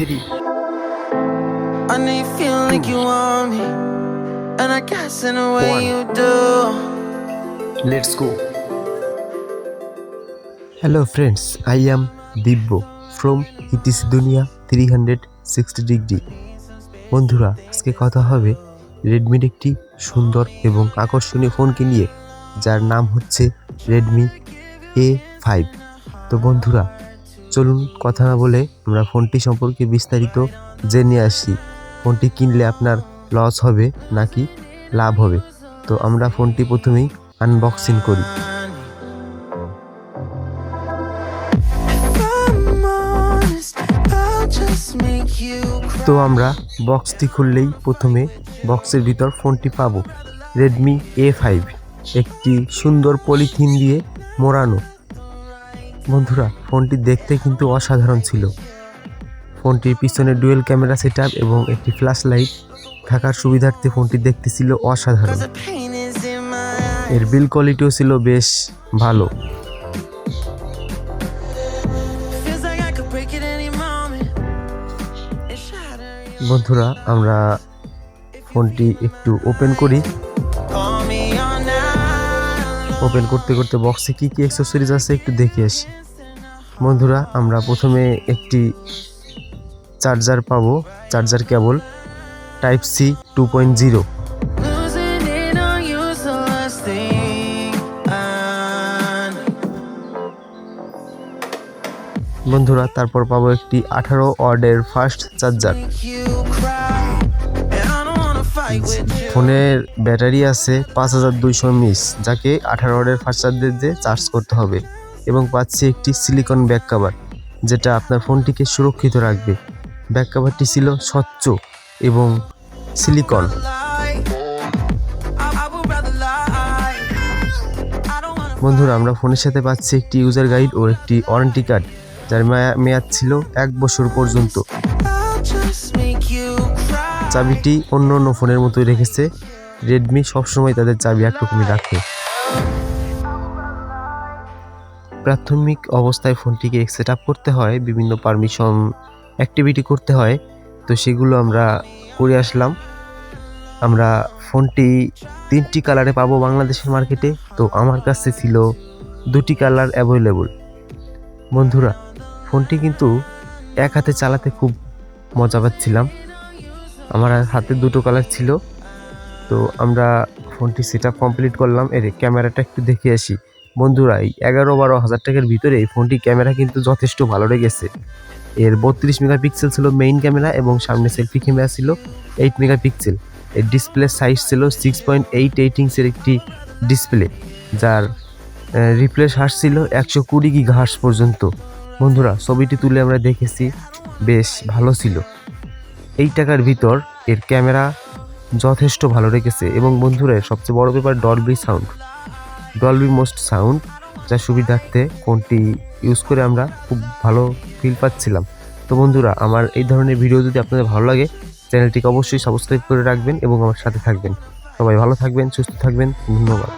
Three I know you feel like you want me, and I guess in a way you do. Let's go hello friends I am Divya from ইটিস দুনিয়া three hundred sixty degree বন্ধুরা আজকে কথা হবে রেডমির একটি সুন্দর এবং আকর্ষণীয় ফোনকে নিয়ে যার নাম হচ্ছে রেডমি এ ফাইভ তো বন্ধুরা চলুন কথা না বলে আমরা ফোনটি সম্পর্কে বিস্তারিত জেনে আসি। ফোনটি কিনলে আপনার লস হবে নাকি লাভ হবে? তো আমরা ফোনটি প্রথমেই আনবক্সিং করি. তো আমরা বক্সটি খুললেই প্রথমে বক্সের ভিতর ফোনটি পাবো। রেডমি এ ফাইভ একটি সুন্দর পলিথিন দিয়ে মোড়ানো। বন্ধুরা ফোনটি দেখতে কিন্তু অসাধারণ ছিল ফোনটির পিছনে ডুয়েল ক্যামেরা সেট এবং একটি ফ্ল্যাশ লাইট থাকার সুবিধার্থে ফোনটি দেখতে ছিল অসাধারণ. এর বিল কোয়ালিটিও ছিল বেশ ভালো. বন্ধুরা আমরা ফোনটি একটু ওপেন করি ওপেন করতে করতে বক্সে কী কী অ্যাক্সেসরিজ আছে একটু দেখে আসি। বন্ধুরা আমরা প্রথমে একটি চার্জার পাবো। Charger cable type C two point zero. বন্ধুরা তারপর পাবো একটি আঠারো ওয়ার্ডের ফার্স্ট চার্জার ফোনের ব্যাটারি আছে পাঁচ হাজার দুইশো মিস যাকে আঠারো ওয়ার্ডের ফার্স্ট চার্জার দিয়ে চার্জ করতে হবে। এবং পাচ্ছি একটি সিলিকন ব্যাক কাভার যেটা আপনার ফোনটিকে সুরক্ষিত রাখবে। ব্যাক কাভারটি ছিল স্বচ্ছ এবং সিলিকন বন্ধুরা আমরা ফোনের সাথে পাচ্ছি একটি ইউজার গাইড ও একটি ওয়ারেন্টি কার্ড যার মেয়া- মেয়াদ ছিল এক বছর পর্যন্ত। চাবিটি অন্য অন্য ফোনের মতোই রেখেছে। রেডমি সবসময় তাদের চাবি একরকমই রাখে। প্রাথমিক অবস্থায় ফোনটিকে সেট আপ করতে হয়, বিভিন্ন পারমিশন অ্যাক্টিভিটি করতে হয়। তো সেগুলো আমরা করে আসলাম। আমরা ফোনটি তিনটি কালারে পাবো বাংলাদেশের মার্কেটে তো আমার কাছে ছিল দুটি কালার অ্যাভেলেবল বন্ধুরা, ফোনটি কিন্তু এক হাতে চালাতে খুব মজা পাচ্ছিলাম। আমার হাতে দুটো কালার ছিল। তো আমরা ফোনটি সেট আপ কমপ্লিট করলাম এর ক্যামেরাটা একটু দেখে আসি। বন্ধুরা, এই এগারো বারো হাজার টাকার ভিতরে এই ফোনটি ক্যামেরা কিন্তু যথেষ্ট ভালো লেগেছে। এর বত্রিশ মেগাপিক্সেল ছিল মেইন ক্যামেরা এবং সামনে সেলফি ক্যামেরা ছিল এইট মেগাপিক্সেল এর ডিসপ্লে সাইজ ছিল সিক্স পয়েন্ট এইট এইট ইঞ্চের একটি ডিসপ্লে যার রিপ্লেস হার্স ছিল একশো কুড়ি গিগা হার্স পর্যন্ত। বন্ধুরা, ছবিটি তুলে আমরা দেখেছি। বেশ ভালো ছিল। এই টাকার ভিতর এর ক্যামেরা যথেষ্ট ভালো রেখেছে এবং বন্ধুরা সবচেয়ে বড় ব্যাপার Dolby sound Dolby most sound যার সুবিধার্থে ফোনটি ইউজ করে আমরা খুব ভালো ফিল পাচ্ছিলাম। তো বন্ধুরা, আমার এই ধরনের ভিডিও যদি আপনাদের ভালো লাগে চ্যানেলটিকে অবশ্যই সাবস্ক্রাইব করে রাখবেন এবং আমার সাথে থাকবেন। সবাই ভালো থাকবেন, সুস্থ থাকবেন, ধন্যবাদ।